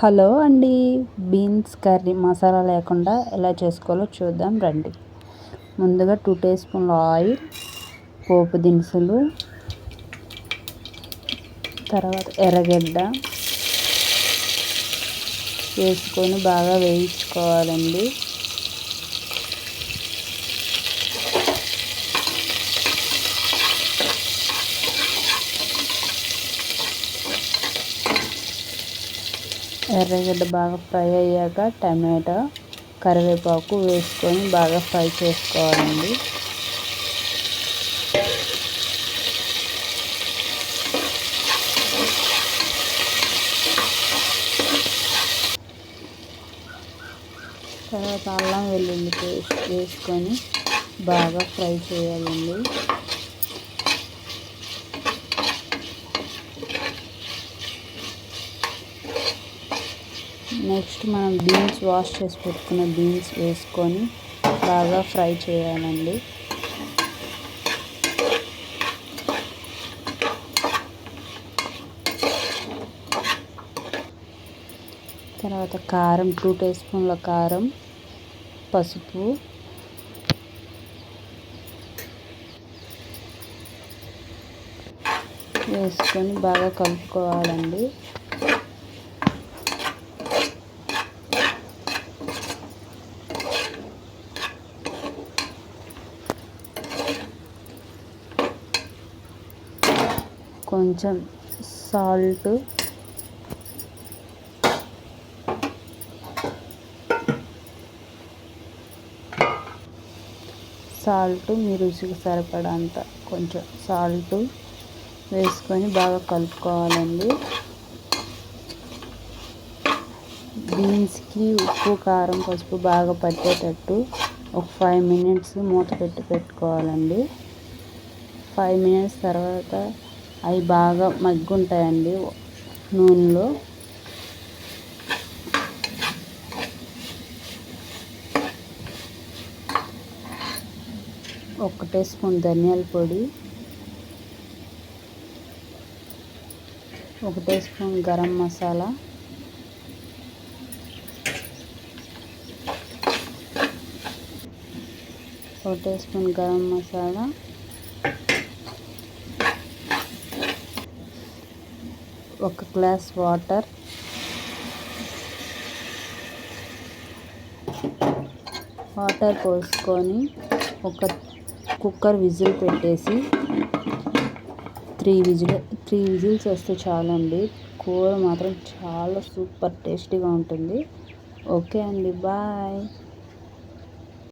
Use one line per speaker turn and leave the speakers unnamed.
Hello అండి. Beans curry masala లేకుండా ఎలా చేసుకోవాలో చూద్దాం రండి. ముందుగా టూ టీ స్పూన్ల ఆయిల్ పోపు దినుసులు తర్వాత ఎర్రగడ్డ వేసుకొని బాగా వేయించుకోవాలండి. ఎర్రగడ్డ బాగా ఫ్రై అయ్యాక టమాటా కరివేపాకు వేసుకొని బాగా ఫ్రై చేసుకోవాలండి. తర్వాత అల్లం వెల్లుల్లి పేస్ట్ వేసుకొని బాగా ఫ్రై చేయాలండి. నెక్స్ట్ మనం బీన్స్ వాష్ చేసి పెట్టుకున్న బీన్స్ వేసుకొని బాగా ఫ్రై చేయాలండి. తర్వాత కారం టూ టీ స్పూన్ల కారం పసుపు. వేసుకొని బాగా కలుపుకోవాలండి. కొంచెం సాల్ట్. సాల్ట్ మీ రుచికి సరిపడంత కొంచెం సాల్ట్ వేసుకొని బాగా కలుపుకోవాలండి. బీన్స్కి ఉప్పు కారం పసుపు బాగా పట్టేటట్టు ఒక ఫైవ్ మినిట్స్ మూత పెట్టి పెట్టుకోవాలండి. ఫైవ్ మినిట్స్ తర్వాత అవి బాగా మగ్గుంటాయండి నూనెలో. ఒక టీ స్పూన్ ధనియాల పొడి ఒక టీ స్పూన్ గరం మసాలా ఒక టీ స్పూన్ గరం మసాలా ఒక గ్లాస్ వాటర్. వాటర్ పోసుకొని ఒక కుక్కర్ విజిల్ పెట్టేసి త్రీ విజిల్ త్రీ విజిల్స్ వస్తే చాలండి. కూర మాత్రం చాలా సూపర్ టేస్టీగా ఉంటుంది. ఓకే అండి బాయ్.